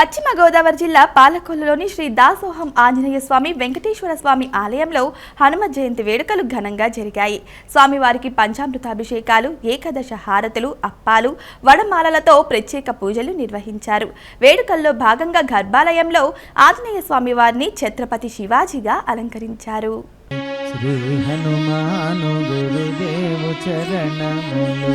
పశ్చిమ గోదావరి జిల్లా పాలకొల్లులోని శ్రీ దాసోహం ఆంజనేయ స్వామి వెంకటేశ్వర స్వామి ఆలయంలో హనుమ జయంతి వేడుకలు ఘనంగా జరిగాయి. స్వామివారికి పంచామృతాభిషేకాలు ఏకాదశ హారతులు అప్పాలు వడమాలలతో ప్రత్యేక పూజలు నిర్వహించారు. వేడుకల్లో భాగంగా గర్భాలయంలో ఆంజనేయ స్వామి వారిని ఛత్రపతి శివాజీగా అలంకరించారు. శ్రీ హనుమాను గురుదేవు చరణములు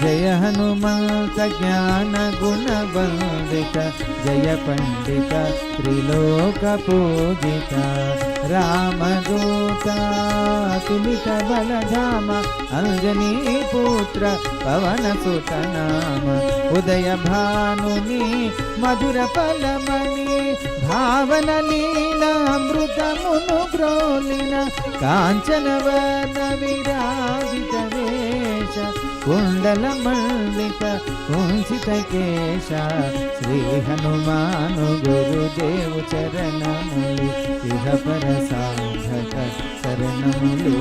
जय हनुमंत ज्ञान गुण बंदिता जय पंडित, त्रिलोक राम रामदूता तुलित बलधाम, अंजनी पुत्र, पवन सुत नाम। उदय भानुनि, मधुर फलमणि भावन लीलामृतमुनु कांचन वन विराज। कुण्डलमण्डित श्री हनुमान गुरुदेव चरणमुलि इह शरण मुलि